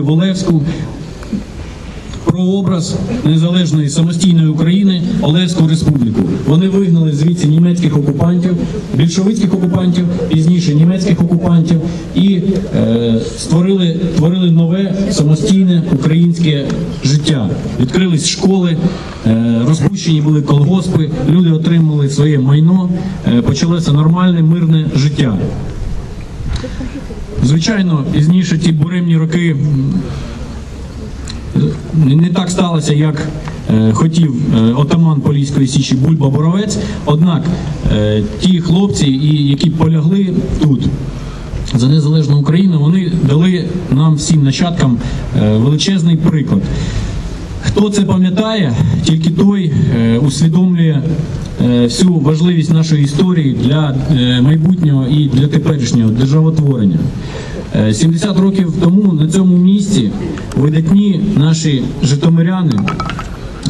в Олевську про образ незалежної самостійної України Олевську Республіку. Вони вигнали звідси німецьких окупантів, більшовицьких окупантів, пізніше німецьких окупантів і е, створили творили нове самостійне українське життя. Відкрились школи, е, розпущені були колгоспи, люди отримали своє майно, е, почалося нормальне мирне життя. Звичайно, пізніше ті буремні роки не не так сталося, як е, хотів е, отаман Поліської січі Бульба Боровець. Однак е, ті хлопці, які полягли тут за незалежну Україну, вони дали нам всім нащадкам е, величезний приклад. Хто це пам'ятає, тільки той е, усвідомлює е, всю важливість нашої історії для е, майбутнього і для теперішнього державотворення. Е, 70 років тому на цьому місці видатні наші житомиряни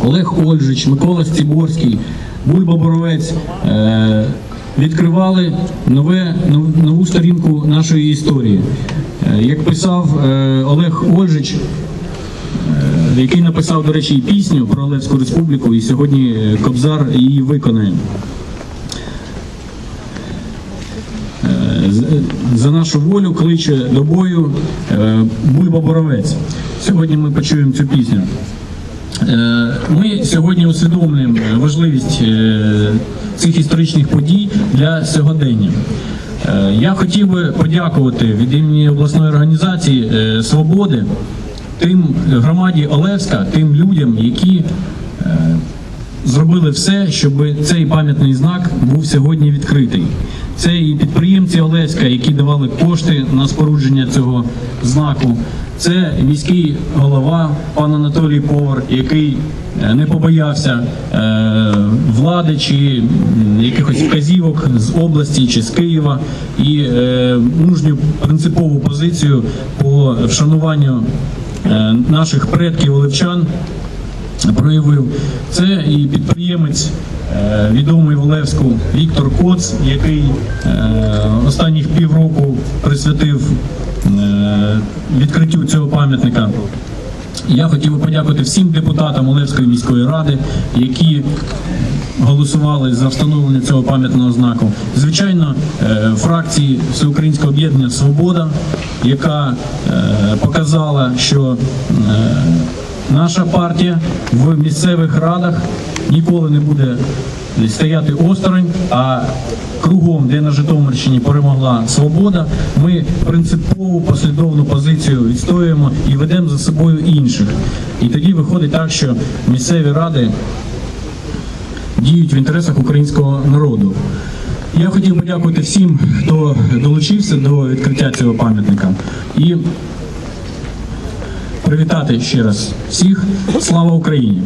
Олег Ольжич, Микола Стіборський, Бульба Боровець е, відкривали нове, нову сторінку нашої історії. Е, Як писав е, Олег Ольжич, е, який написав, до речі, пісню про Олевську республіку, і сьогодні е, Кобзар її виконає. Е, За нашу волю кличе до бою е, Бульба Боровець. Сьогодні ми почуємо цю пісню. Е, Ми сьогодні усвідомлюємо важливість е, цих історичних подій для сьогодення. Е, Я хотів би подякувати від імені обласної організації е, Свободи тим громаді Олевська, тим людям, які е, зробили все, щоб цей пам'ятний знак був сьогодні відкритий. Це і підприємці Олеська, які давали кошти на спорудження цього знаку. Це міський голова пан Анатолій Повар, який е, не побоявся е, влади чи якихось вказівок з області чи з Києва і мужню принципову позицію по вшануванню наших предків олевчан проявив. Це і підприємець е, відомий в Олевську Віктор Коц, який е, останніх півроку присвятив е, відкриттю цього пам'ятника. Я хотів би подякувати всім депутатам Олевської міської ради, які голосували за встановлення цього пам'ятного знаку. Звичайно, е, фракції Всеукраїнського об'єднання Свобода, яка е, показала, що е, наша партія в місцевих радах ніколи не буде стояти осторонь, а кругом, де на Житомирщині перемогла свобода, ми принципову послідовну позицію відстоюємо і ведемо за собою інших. І тоді виходить так, що місцеві ради діють в інтересах українського народу. Я хотів подякувати всім, хто долучився до відкриття цього пам'ятника. І привітати ще раз всіх. Слава Україні!